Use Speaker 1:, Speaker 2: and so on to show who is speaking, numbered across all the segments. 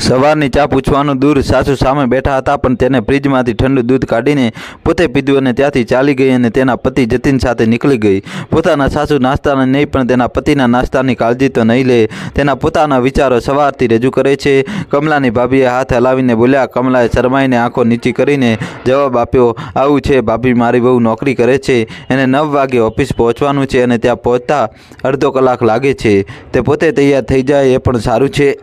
Speaker 1: સવારની ચા પૂછવાનું દૂર સાસુ સામે બેઠા હતા, પણ તેને ફ્રીજમાંથી ઠંડુ દૂધ કાઢીને પોતે પીધું અને ત્યાંથી ચાલી ગઈ અને તેના પતિ જતીન સાથે નીકળી ગઈ. પોતાના સાસુ નાસ્તાને નહીં, પણ તેના પતિના નાસ્તાની કાળજી તો નહીં લે. તેના પોતાના વિચારો સવારથી રજૂ કરે છે. કમલાની ભાભીએ હાથ હલાવીને બોલ્યા, કમલાએ શરમાઈને આંખો નીચી કરીને જવાબ આપ્યો, આવું છે ભાભી, મારી બહુ નોકરી કરે છે. એને નવ વાગે ઓફિસ પહોંચવાનું છે અને ત્યાં પહોંચતા અડધો કલાક લાગે છે. તે પોતે તૈયાર થઈ જાય એ પણ સારું છે.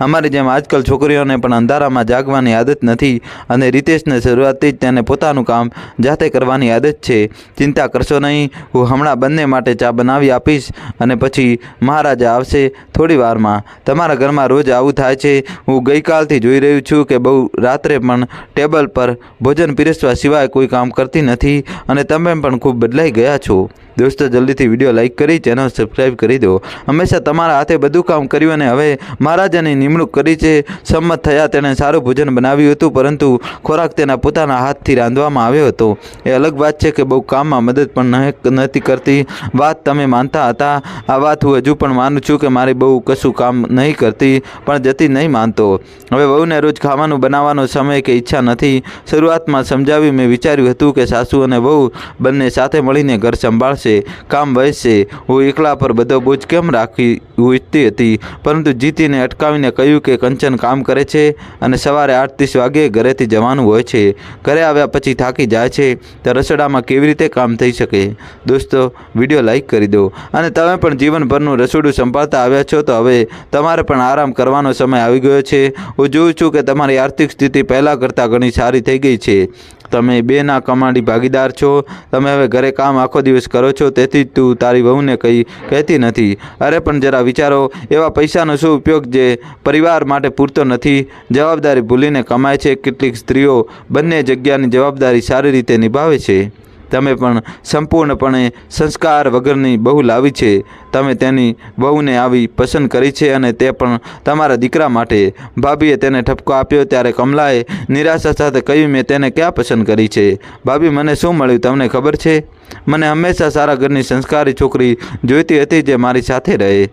Speaker 1: અમારી જેમ આજકાલ છોકરીઓને પણ અંધારામાં જાગવાની આદત નથી અને રિતેશને શરૂઆતથી જ તેને પોતાનું કામ જાતે કરવાની આદત છે. ચિંતા કરશો નહીં, હું હમણાં બંને માટે ચા બનાવી આપીશ અને પછી મહારાજા આવશે થોડી વારમાં. તમારા ઘરમાં રોજ આવું થાય છે. હું ગઈકાલથી જોઈ રહ્યું છું કે બહુ રાત્રે પણ ટેબલ પર ભોજન પીરસવા સિવાય કોઈ કામ કરતી નથી અને તમે પણ ખૂબ બદલાઈ ગયા છો. દોસ્તો, જલ્દીથી વીડિયો લાઇક કરી ચેનલ સબસ્ક્રાઈબ કરી દો. હંમેશા તમારા હાથે બધું કામ કર્યું અને હવે મહારાજાની નિમણૂક કરી છે. સંમત થયા, તેણે સારું ભોજન બનાવ્યું હતું, પરંતુ ખોરાક તેના પોતાના હાથથી રાંધવામાં આવ્યો હતો. એ અલગ વાત છે કે બહુ કામમાં મદદ પણ નહોતી કરતી. વાત તમે માનતા હતા. આ વાત હું હજુ પણ માનું છું કે મારી બહુ કશું કામ નહીં કરતી, પણ જતી નહીં માનતો. હવે વહુને રોજ ખાવાનું બનાવવાનો સમય કે ઈચ્છા નથી. શરૂઆતમાં સમજાવી મેં વિચાર્યું હતું કે સાસુ અને વહુ બંને સાથે મળીને ઘર સંભાળશે. કામ વહેશે. હું એકલા પર બધો બોજ કેમ રાખી ઈચ્છતી હતી? પરંતુ જીતીને અટકાવીને કહ્યું કે કંચન કામ કરે છે અને સવારે આઠ ત્રીસ વાગે ઘરેથી જવાનું હોય છે. ઘરે આવ્યા પછી થાકી જાય છે. તો રસોડામાં કેવી રીતે કામ થઈ શકે? દોસ્તો, વીડિયો લાઈક કરી દો. અને તમે પણ જીવનભરનું રસોડું સંભાળતા આવ્યા છો તો હવે તમારે પણ આરામ કરવાનો સમય આવી ગયો છે. હું જોઉં છું કે તમારી આર્થિક સ્થિતિ પહેલાં કરતાં ઘણી સારી થઈ ગઈ છે. તમે બેના કમાડી ભાગીદાર છો, તમે હવે ઘરે કામ આખો દિવસ કરો છો, તેથી જ તું તારી વહુને કંઈ કહેતી નથી. અરે પણ જરા વિચારો, એવા પૈસાનો શું ઉપયોગ જે પરિવાર માટે પૂરતો નથી? જવાબદારી ભૂલીને કમાય છે, કેટલીક સ્ત્રીઓ બંને જગ્યાની જવાબદારી સારી રીતે નિભાવે છે. તમે પણ સંપૂર્ણપણે સંસ્કાર વગરની બહુ લાવી છે. તમે તેની બહુને આવી પસંદ કરી છે અને તે પણ તમારા દીકરા માટે. ભાભીએ તેને ઠપકો આપ્યો ત્યારે કમલાએ નિરાશા સાથે કહ્યું, મેં તેને ક્યાં પસંદ કરી છે? ભાભી, મને શું મળ્યું? તમને ખબર છે? મને હંમેશા સારા ઘરની સંસ્કારી છોકરી જોઈતી હતી જે મારી સાથે રહે.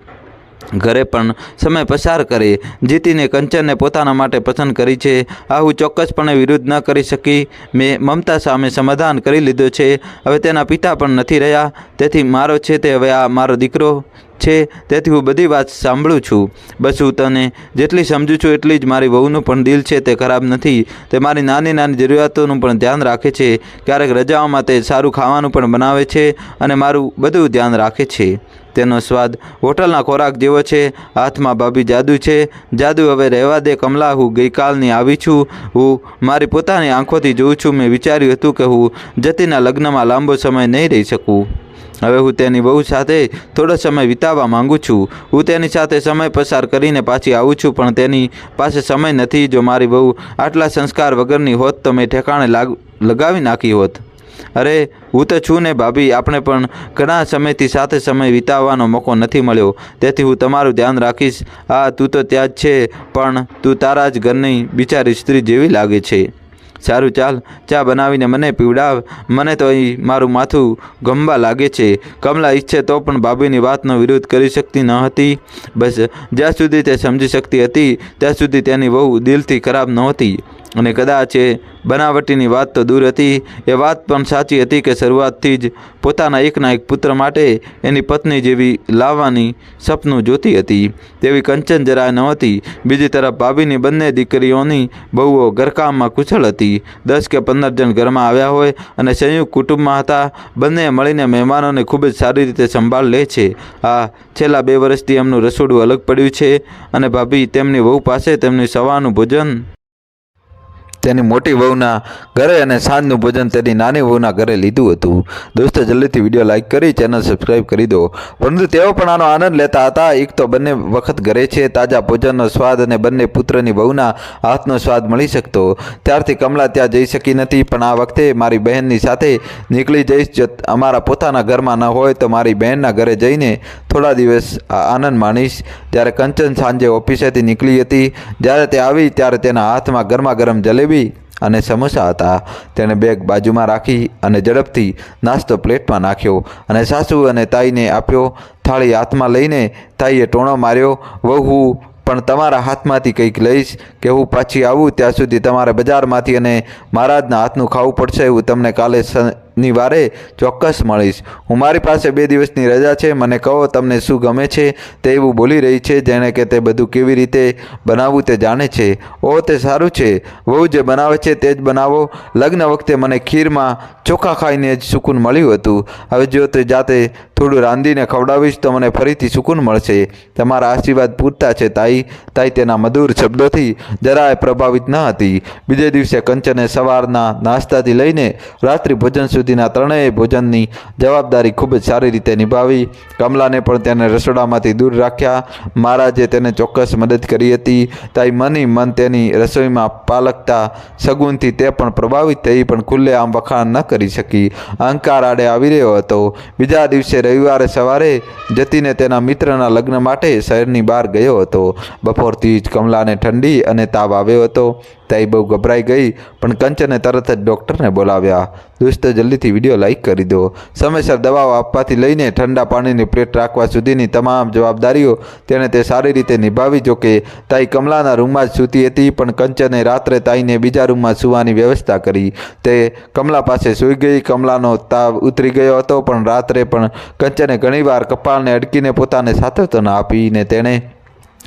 Speaker 1: ઘરે પણ સમય પસાર કરે જીતીને કંચનને પોતાના માટે પસંદ કરી છે. આ હું ચોક્કસપણે વિરુદ્ધ ન કરી શકી. મેં મમતા સામે સમાધાન કરી લીધું છે. હવે તેના પિતા પણ નથી રહ્યા. તેથી મારો છે તે હવે આ મારો દીકરો છે. તેથી હું બધી વાત સાંભળું છું. બસ હું તને જેટલી સમજું છું એટલી જ મારી વહુનું પણ દિલ છે તે ખરાબ નથી. તે મારી નાની નાની જરૂરિયાતોનું પણ ધ્યાન રાખે છે. ક્યારેક રજાઓમાં તે સારું ખાવાનું પણ બનાવે છે અને મારું બધું ધ્યાન રાખે છે. તેનો સ્વાદ હોટલના ખોરાક જેવો છે. હાથમાં ભાભી જાદુ છે. જાદુ હવે રહેવા દે કમલા, હું ગઈકાલની આવી છું. હું મારી પોતાની આંખોથી જોઉં છું. મેં વિચાર્યું હતું કે હું જતીના લગ્નમાં લાંબો સમય નહીં રહી શકું. હવે હું તેની બહુ સાથે થોડો સમય વિતાવવા માંગુ છું. હું તેની સાથે સમય પસાર કરીને પાછી આવું છું, પણ તેની પાસે સમય નથી. જો મારી બહુ આટલા સંસ્કાર વગરની હોત તો મેં ઠેકાણે લાગ, લગાવી નાખી હોત. અરે, હું તો છું ને ભાભી, આપણે પણ ઘણા સમયથી સાથે સમય વિતાવવાનો મોકો નથી મળ્યો. તેથી હું તમારું ધ્યાન રાખીશ. આ, તું તો ત્યાં જ છે, પણ તું તારા જ ઘરની બિચારી સ્ત્રી જેવી લાગે છે. સારું, ચાલ, ચા બનાવીને મને પીવડાવ. મને તો અહીં મારું માથું ગમવા લાગે છે. કમલા ઈચ્છે તો પણ ભાભીની વાતનો વિરોધ કરી શકતી ન હતી. બસ, જ્યાં સુધી તે સમજી શકતી હતી, ત્યાં સુધી તેની બહુ દિલથી ખરાબ નહોતી. અને કદાચ એ બનાવટીની વાત તો દૂર હતી. એ વાત પણ સાચી હતી કે શરૂઆતથી જ પોતાના એકના એક પુત્ર માટે એની પત્ની જેવી લાવવાની સપનું જોતી હતી. તેવી કંચન જરાય નહોતી બીજી તરફ ભાભીની બંને દીકરીઓની બહુઓ ઘરકામમાં કુશળ હતી. દસ કે પંદર જણ ઘરમાં આવ્યા હોય અને સંયુક્ત કુટુંબમાં હતા. બંને મળીને મહેમાનોને ખૂબ જ સારી રીતે સંભાળ લે છે. આ છેલ્લા બે વર્ષથી એમનું રસોડું અલગ પડ્યું છે અને ભાભી તેમની વહુ પાસે તેમની સવારનું ભોજન તેની મોટી વહુના ઘરે અને સાંજનું ભોજન તેની નાની વહુના ઘરે લીધું હતું. દોસ્તો, જલ્દીથી વીડિયો લાઇક કરી ચેનલ સબસ્ક્રાઈબ કરી દો. પરંતુ તેઓ પણ આનો આનંદ લેતા હતા. એક તો બંને વખત ઘરે છે, તાજા ભોજનનો સ્વાદ અને બંને પુત્રની વહુના હાથનો સ્વાદ મળી શકતો. ત્યારથી કમલા ત્યાં જઈ શકી નથી, પણ આ વખતે મારી બહેનની સાથે નીકળી જઈશ. અમારા પોતાના ઘરમાં ન હોય તો મારી બહેનના ઘરે જઈને થોડા દિવસ આનંદ માણીશ. જ્યારે કંચન સાંજે ઓફિસેથી નીકળી હતી. જ્યારે તે આવી, ત્યારે તેના હાથમાં ગરમા ગરમ જલેબી અને સમોસા હતા. તેણે બેગ બાજુમાં રાખી અને ઝડપથી નાસ્તો પ્લેટમાં નાખ્યો અને સાસુ અને તાઈને આપ્યો. થાળી હાથમાં લઈને તાઈએ ટોણો માર્યો. વહુ, પણ તમારા હાથમાંથી કંઈક લઈશ કે હું પાછી આવું? ત્યાં સુધી તમારે બજારમાંથી અને મહારાજના હાથનું ખાવું પડશે હું તમને કાલે શનિવારે ચોક્કસ મળીશ. હું મારી પાસે બે દિવસની રજા છે. મને કહો તમને શું ગમે છે તે એવું બોલી રહી છે જેણે કે તે બધું કેવી રીતે બનાવવું તે જાણે છે. ઓ તે સારું છે. વહુ જે બનાવે છે તે જ બનાવો. લગ્ન વખતે મને ખીરમાં ચોખા ખાઈને જ સુકૂન મળ્યું હતું. હવે જો તે જાતે થોડું રાંધીને ખવડાવીશ તો મને ફરીથી સુકૂન મળશે. તમારા આશીર્વાદ પૂરતા છે તાઈ. તાઈ તેના મધુર શબ્દોથી જરાય પ્રભાવિત ન હતી. બીજે દિવસે કંચને સવારના નાસ્તાથી લઈને રાત્રિ ભોજન સુધીના ત્રણેય ભોજનની જવાબદારી ખૂબ જ સારી રીતે નિભાવી. કમલાને પણ તેને રસોડામાંથી દૂર રાખ્યા. મહારાજે તેને ચોક્કસ મદદ કરી હતી. તાઈ મની મન તેની રસોઈમાં પાલકતા સગુનથી તે પણ પ્રભાવિત થઈ પણ ખુલ્લે આમ વખાણ ન કરી શકી. અહંકાર આડે આવી રહ્યો હતો. બીજા દિવસે રવિવારે સવારે જતીને તેના મિત્રના લગ્ન માટે શહેરની બહાર ગયો હતો. બપોરથી જ કમલાને ઠંડી અને તાવ આવ્યો હતો. તાઈ બહુ ગભરાઈ ગઈ, પણ કંચને તરત જ ડૉક્ટરને બોલાવ્યા. દોસ્તો જલ્દીથી વીડિયો લાઈક કરી દો. સમયસર દવાઓ આપવાથી લઈને ઠંડા પાણીની પ્લેટ રાખવા સુધીની તમામ જવાબદારીઓ તેણે તે સારી રીતે નિભાવી જોકે તાઈ કમલાના રૂમમાં જ સૂતી હતી, પણ કંચને રાત્રે તાઈને બીજા રૂમમાં સૂવાની વ્યવસ્થા કરી. તે કમલા પાસે સૂઈ ગઈ, કમલાનો તાવ ઉતરી ગયો હતો, પણ રાત્રે પણ કંચને ઘણીવાર કપાળને અડકીને પોતાને સાંત્વના આપીને તેણે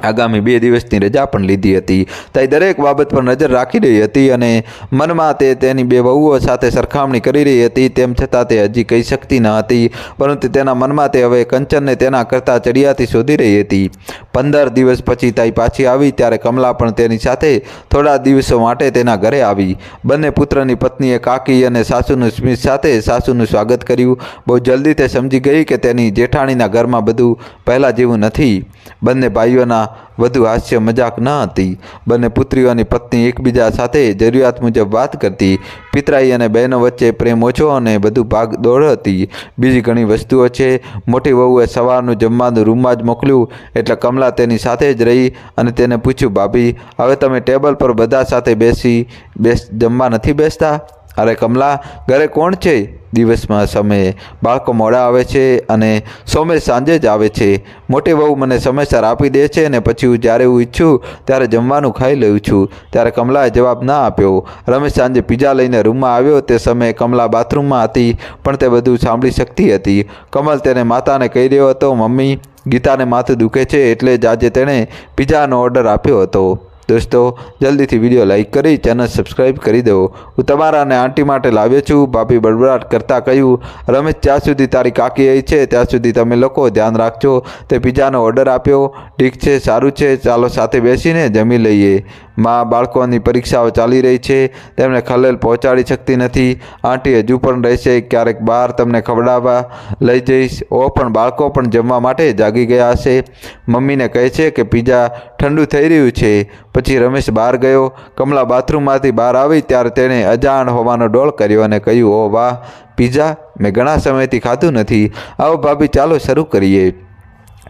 Speaker 1: આગામી બે દિવસની રજા પણ લીધી હતી. તાઈ દરેક બાબત પર નજર રાખી રહી હતી અને મનમાં તે તેની બે વહુઓ સાથે સરખામણી કરી રહી હતી, તેમ છતાં તે હજી કહી શકતી ન હતી, પરંતુ તેના મનમાં તે હવે કંચનને તેના કરતાં ચડિયાથી શોધી રહી હતી. પંદર દિવસ પછી તાઈ પાછી આવી, ત્યારે કમલા પણ તેની સાથે થોડા દિવસો માટે તેના ઘરે આવી. બંને પુત્રની પત્નીએ કાકી અને સાસુનું સ્મિત સાથે સાસુનું સ્વાગત કર્યું. બહુ જલ્દી તે સમજી ગઈ કે તેની જેઠાણીના ઘરમાં બધું પહેલાં જેવું નથી. બંને ભાઈઓના વધુ હાસ્ય મજાક ન હતી. બંને પુત્રીઓની પત્ની એકબીજા સાથે જરૂરિયાત મુજબ વાત કરતી. પિતરાઈ અને બહેનો વચ્ચે પ્રેમ ઓછો અને બધું ભાગ દોડ હતી. બીજી ઘણી વસ્તુઓ છે. મોટી વહુએ સવારનું જમવાનું રૂમમાં જ મોકલ્યું. એટલે કમલા તેની સાથે જ રહી અને તેને પૂછ્યું, ભાભી, હવે તમે ટેબલ પર બધા સાથે બેસી, બેસ, જમવા નથી બેસતા? અરે કમલા, ઘરે કોણ છે? દિવસમાં સમયે બાળકો મોડા આવે છે અને સોમે સાંજે જ આવે છે. મોટી વહુ મને સમયસર આપી દે છે અને પછી હું જ્યારે હું ઈચ્છું ત્યારે જમવાનું ખાઈ લઉં છું. ત્યારે કમલાએ જવાબ ના આપ્યો. રમેશ સાંજે પીઝા લઈને રૂમમાં આવ્યો. તે સમયે કમલા બાથરૂમમાં હતી, પણ તે બધું સાંભળી શકતી હતી. કમલ તેને માતાને કહી રહ્યો હતો, મમ્મી, ગીતાને માથું દુખે છે એટલે જ આજે તેણે પીઝાનો ઓર્ડર આપ્યો હતો. દોસ્તો, જલ્દીથી વીડિયો લાઈક કરી, ચેનલ સબસ્ક્રાઈબ કરી દો હું તમારા અને આંટી માટે લાવ્યો છું. ભાભી બડબડાટ કરતાં કહ્યું, રમેશ, જ્યાં સુધી તારી કાકી આવી છે, ત્યાં સુધી તમે લોકો ધ્યાન રાખજો. તે પીઝાનો ઓર્ડર આપ્યો. ઠીક છે, સારું છે. ચાલો સાથે બેસીને જમી લઈએ. મા બાળકોની પરીક્ષાઓ ચાલી રહી છે. તેમને ખલેલ પહોંચાડી શકતી નથી. આંટી હજુ પણ રહેશે, ક્યારેક બહાર તમને ખવડાવવા લઈ જઈશ. ઓ પણ બાળકો પણ જમવા માટે જાગી ગયા હશે. મમ્મીને કહે છે કે પીઝા ઠંડુ થઈ રહ્યું છે. પછી રમેશ બહાર ગયો. કમલા બાથરૂમમાંથી બહાર આવી ત્યારે તેણે અજાણ હોવાનો ડોળ કર્યો અને કહ્યું, ઓ વાહ, પીઝા મેં ઘણા સમયથી ખાધું નથી. આવો ભાભી, ચાલો શરૂ કરીએ.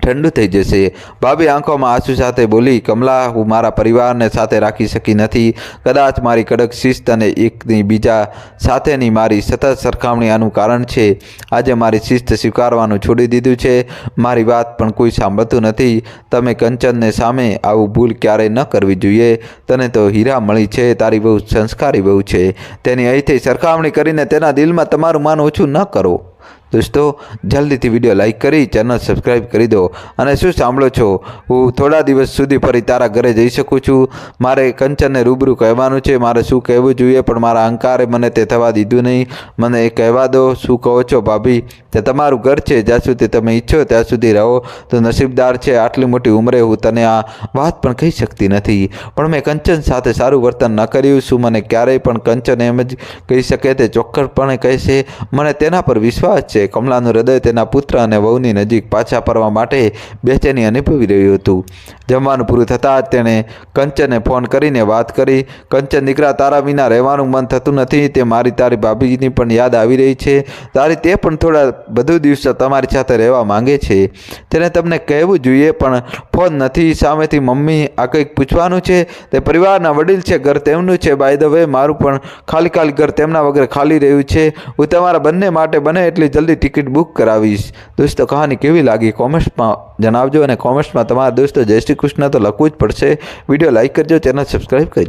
Speaker 1: ઠંડુ થઈ જશે. ભાભી આંખોમાં આંસુ સાથે બોલી, કમલા, હું મારા પરિવારને સાથે રાખી શકી નથી. કદાચ મારી કડક શિસ્ત અને એકની બીજા સાથેની મારી સતત સરખામણી આનું કારણ છે. આજે મારી શિસ્ત સ્વીકારવાનું છોડી દીધું છે. મારી વાત પણ કોઈ સાંભળતું નથી. તમે કંચનને સામે આવું ભૂલ ક્યારેય ન કરવી જોઈએ. તને તો હીરા મળી છે, તારી બહુ સંસ્કારી બહુ છે. તેની અહીંથી સરખામણી કરીને તેના દિલમાં તમારું માન ઓછું ન કરો. દોસ્તો, જલ્દીથી વીડિયો લાઇક કરી, ચેનલ સબસ્ક્રાઈબ કરી દો. અને શું સાંભળો છો? હું થોડા દિવસ સુધી ફરી તારા ઘરે જઈ શકું છું. મારે કંચનને રૂબરૂ કહેવાનું છે, મારે શું કહેવું જોઈએ, પણ મારા અહંકારે મને તે થવા દીધું નહીં. મને એ કહેવા દો, શું કહો છો ભાભી? તે તમારું ઘર છે, જ્યાં સુધી તમે ઈચ્છો, ત્યાં સુધી રહો. તો નસીબદાર છે, આટલી મોટી ઉંમરે હું તને આ વાત પણ કહી શકતી નથી. પણ મેં કંચન સાથે સારું વર્તન ન કર્યું. શું મને ક્યારેય પણ કંચન એમ જ કહી શકે, તે ચોક્કસપણે કહેશે. મને તેના પર વિશ્વાસ છે. કમલાનું હૃદય તેના પુત્ર અને વહુની નજીક પાછા ફરવા માટે બેચેની અનુભવી રહ્યું હતું. જમવાનું પૂરું થતાં જ તેણે કંચનને ફોન કરીને વાત કરી. કંચન દીકરા, તારા વિના રહેવાનું મન થતું નથી. તે મારી, તારી ભાભીની પણ યાદ આવી રહી છે. તારી તે પણ થોડા વધુ દિવસો તમારી સાથે રહેવા માંગે છે. તેને તમને કહેવું જોઈએ, પણ ફોન નથી. સામેથી મમ્મી આ કંઈક પૂછવાનું છે. તે પરિવારના વડીલ છે, ઘર તેમનું છે. બાય ધ વે મારું પણ ખાલી ખાલી ઘર તેમના વગર ખાલી રહ્યું છે. હું તમારા બંને માટે બને એટલી જલ્દી જલ્દી ટિકિટ બુક કરાવીશ. દોસ્તો, કહાની કેવી લાગી કોમેન્ટ્સમાં જણાવજો અને કોમેન્ટ્સમાં તમારા દોસ્તો જય શ્રી કૃષ્ણ તો લખવું જ પડશે. વીડિયો લાઇક કરજો, ચેનલ સબસ્ક્રાઈબ કરજો.